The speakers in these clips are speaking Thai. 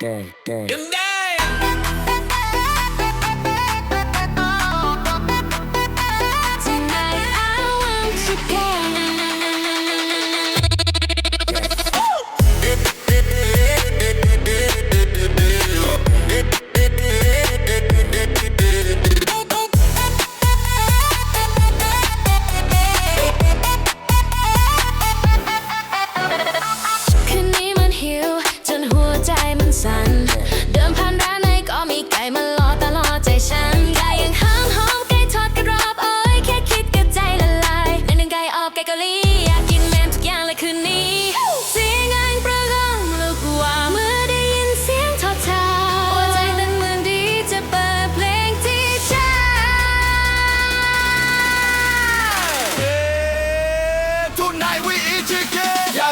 day, day.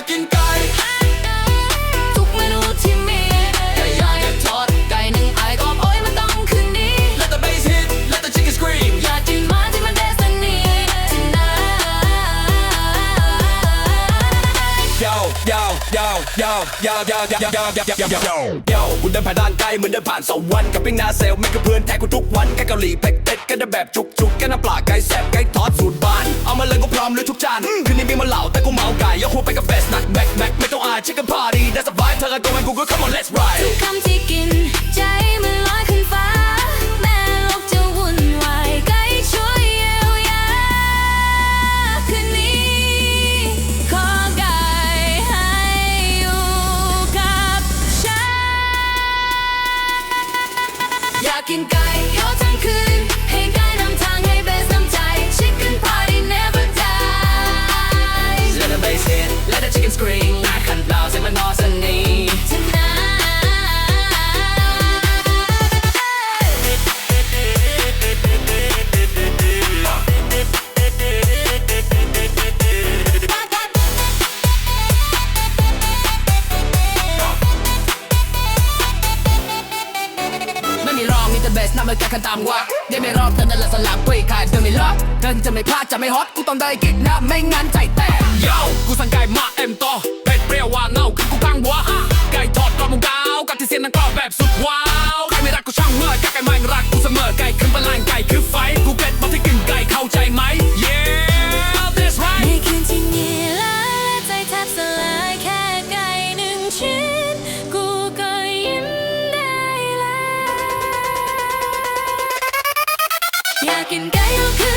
I can tonight Yo yo yo yo yo yo yo yo yo yo yo yo yo yo กูเดินผ่านด้านไกลเหมือนเดินผ่านสวรรค์กับปิ้งหน้าเซลไม่กับเพื่อนแท็กกูทุกวันแก่เกาหลีเป็กเป็ดกันแบบจุกจุกแกันน้ำปลาไก่แซ่บไก่ทอดสูตรบ้าน เอามาเลยก็พร้อมเลยทุกจานคืนนี้มีมาเหล่าแต่กูเมาไก่ยกหัวไปกับเบสหนักแม็กแม็กไม่ต้องอายเช็คกันพาดีได้สบายเธอกับตัวมันกูก็ come on let's ride ากกินไก่เยอทั้งคืน มีรองมีแต่เบสนำมาแก่กันตามว่าเดี๋ยวไม่รอบเธอนั่นแหละสลับกุยขาดเธอไม่รอบเธอจะไม่พลาดจะไม่ฮอตกูต้องได้กินนะไม่งั้นใจแตก Yo กูสั่งไก่มาเอ็มต่อเผ็ดเปรี้ยวหวานเงาคือกู yakin kayo